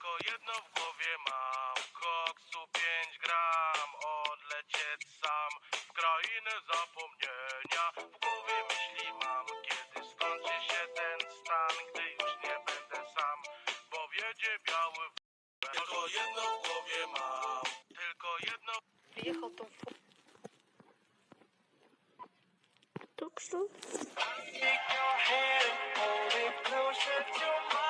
tylko jedno w głowie mam. Koksu 5 gram, odlecieć sam. W krainę zapomnienia W głowie myśli mam, kiedy skończy się ten stan Gdy już nie będę sam, bo wiedzie biały w... Tylko jedno w głowie mam. Tylko jedno... Wyjechał tą... Tuksu? Take your hand and closer to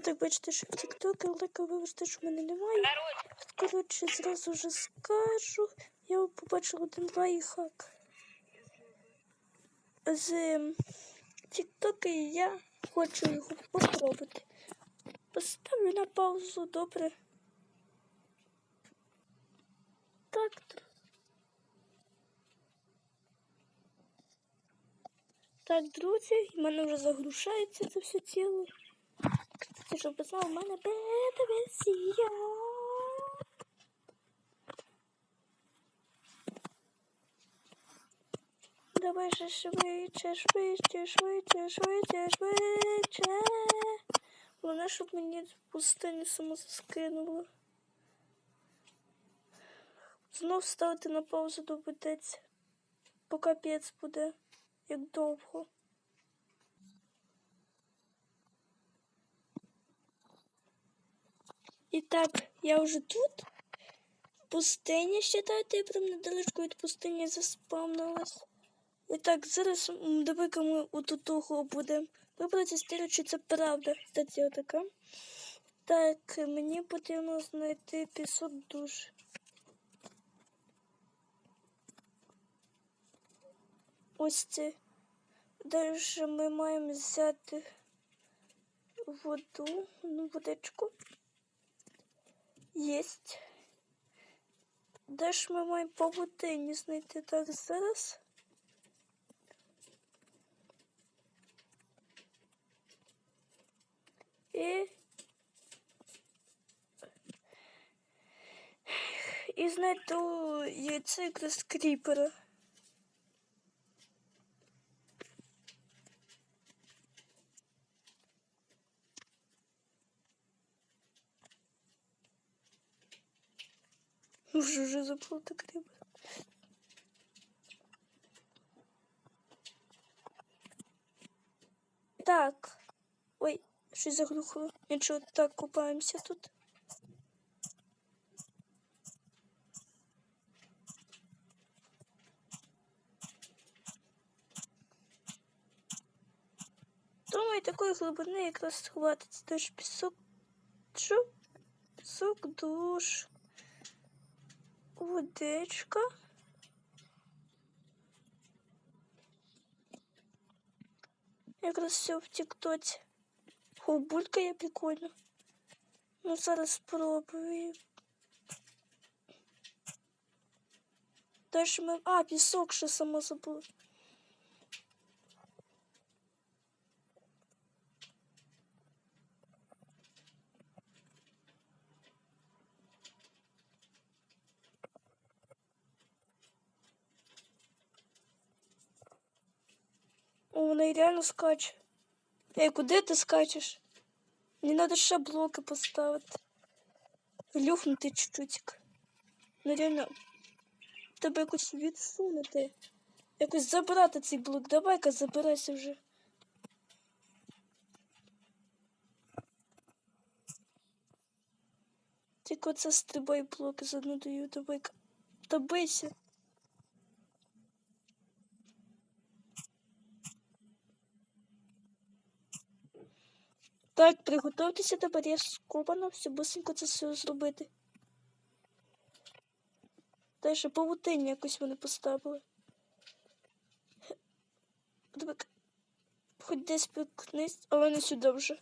Ви так бачите, що в TikTok ролика вивести, що мене немає. Коротше, зразу вже скажу. Я побачила один лайфхак з ем, TikTok і я хочу його попробувати. Поставлю на паузу, добре. Так. Так, друзі, в мене вже загрушається це все тіло. Кстати, щоб ви знали, в мене бета-версія. Давай же швидше, швидше, швидше, швидше, швидше. Головне, щоб мені пустиню само заскинуло. Знов ставити на паузу доведеться. Бо капець буде, як довго. І так, я вже тут. Пустиня, считайте, я прям недалечко від пустині заспавнилась. І так, зараз давай-ка ми отут того будемо. Вибрати стилю, чи це правда. Кстати, отака. Так, мені потрібно знайти 500 душ. Ось це. Далі ми маємо взяти воду, ну, водичку. Єсть. Далі ми маємо по будині знайти так зараз. І і знайду яйце якраз кріпера. Уже уже заплутал кріпер. Так. Ой, щось заглухло. Нічого, так, купаємося тут. Думаю, такої глибини якраз хватить. Тож пісок. Що? Пісок, душ. Водичка. Якраз все в тіктоці. О, булькає прикольно. Ну, зараз спробую. Дальше ми... А, пісок ще сама забула. Вона і реально скаче. Ей, куди ти скачеш? Мені треба ще блоки поставити. Люхнути чуть-чуть. Ну реально. Тебе якось відсунути. Якось забрати цей блок. Давай-ка забирайся вже. Тільки оце стрибай блоки заодно даю. Давай-ка. Та Так, приготуйтеся тепер я сковано все быстренько це все зробити. Далі павутиння якось вони поставили. Хоч десь прикнись, але не сюди вже.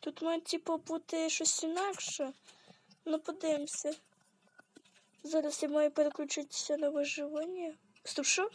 Тут має типу бути щось інакше. Ну подивимося. Зараз я маю переключитися на виживання. Стоп, що?